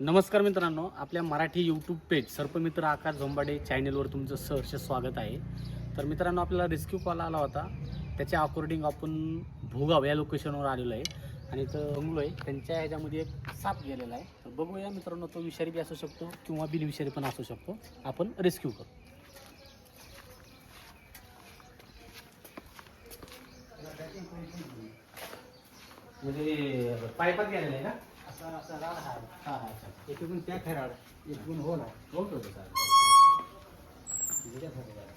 नमस्कार मित्रांनो आपल्या मराठी यूट्यूब पेज सर्पमित्र आकाश झोंबाडे चॅनलवर तुमचं सहर्ष स्वागत आहे. तर मित्रांनो आपल्याला रेस्क्यू कॉल आला होता. त्याच्या अकॉर्डिंग आपण भोगाव या लोकेशनवर आलेलो आहे. आणि तर बंगलो आहे. त्यांच्या ह्याच्यामध्ये एक साप गेलेला आहे. तर बघूया मित्रांनो तो विषारी बी असू शकतो किंवा बिनविषारी पण असू शकतो. आपण रेस्क्यू करू. म्हणजे पायपात गेलेला आहे का असा असा राड हा हा हा अच्छा एकूण त्या खराड एकूण हो ना. ओके ओके चालेल त्याच्या खराड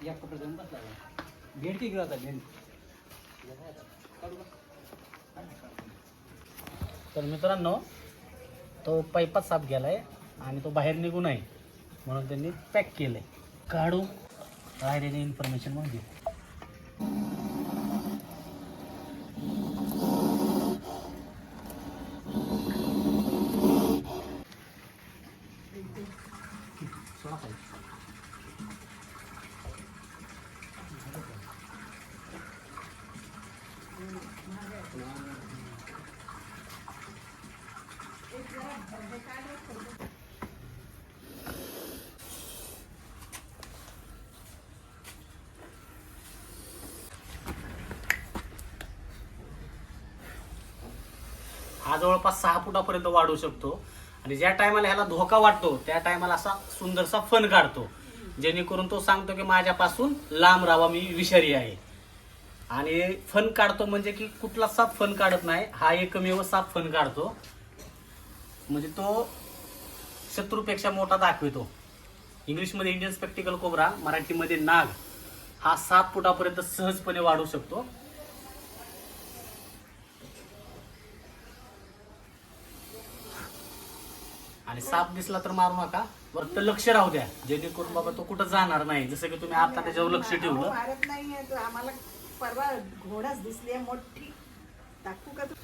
या कपडे जाऊन बसला भेंडती घेऊ आता भेंड तर मित्रांनो तो पाईपात साप गेलाय आणि तो बाहेर निघू नये म्हणून त्यांनी पॅक केलंय. काढू. राहिलेली इन्फॉर्मेशन मग देऊ हा जवळपास सहा फुटापर्यंत वाढू शकतो. आणि ज्या टायमाला ह्याला धोका वाटतो त्या टायमाला असा सुंदरसा फन काढतो. जेणेकरून तो सांगतो की माझ्यापासून लांब राहावा मी विषारी आहे. आणि फन काढतो म्हणजे की कुठला साप फन काढत नाही हा एकमेव साप फन काढतो. म्हणजे तो शत्रूपेक्षा मोठा दाखवितो. इंग्लिशमध्ये इंडियन स्पेक्टिकल कोबरा मराठीमध्ये नाग हा सात फुटापर्यंत सहजपणे वाढू शकतो. आणि साप दिसला तर मारू नका. फक्त लक्ष राहू द्या. जेणेकरून बाबा तो कुठं जाणार नाही. जसं की तुम्ही आता त्याच्यावर लक्ष ठेवलं. मारत नाहीये तो. आम्हाला परवा घोडाच दिसली आहे मोठी. दाखवू का तू?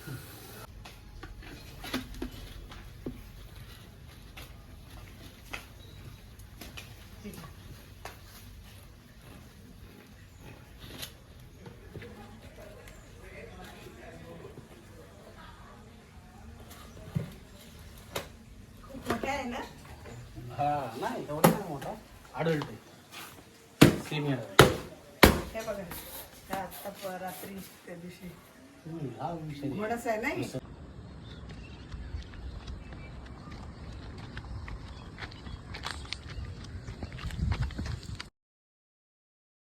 आहे ना? हा नाही एवढा नाही मोठा. आडल्ट आहे. सिनियर हे बघा आता रात्री त्या दिवशी. हा विषय आहे. नाही?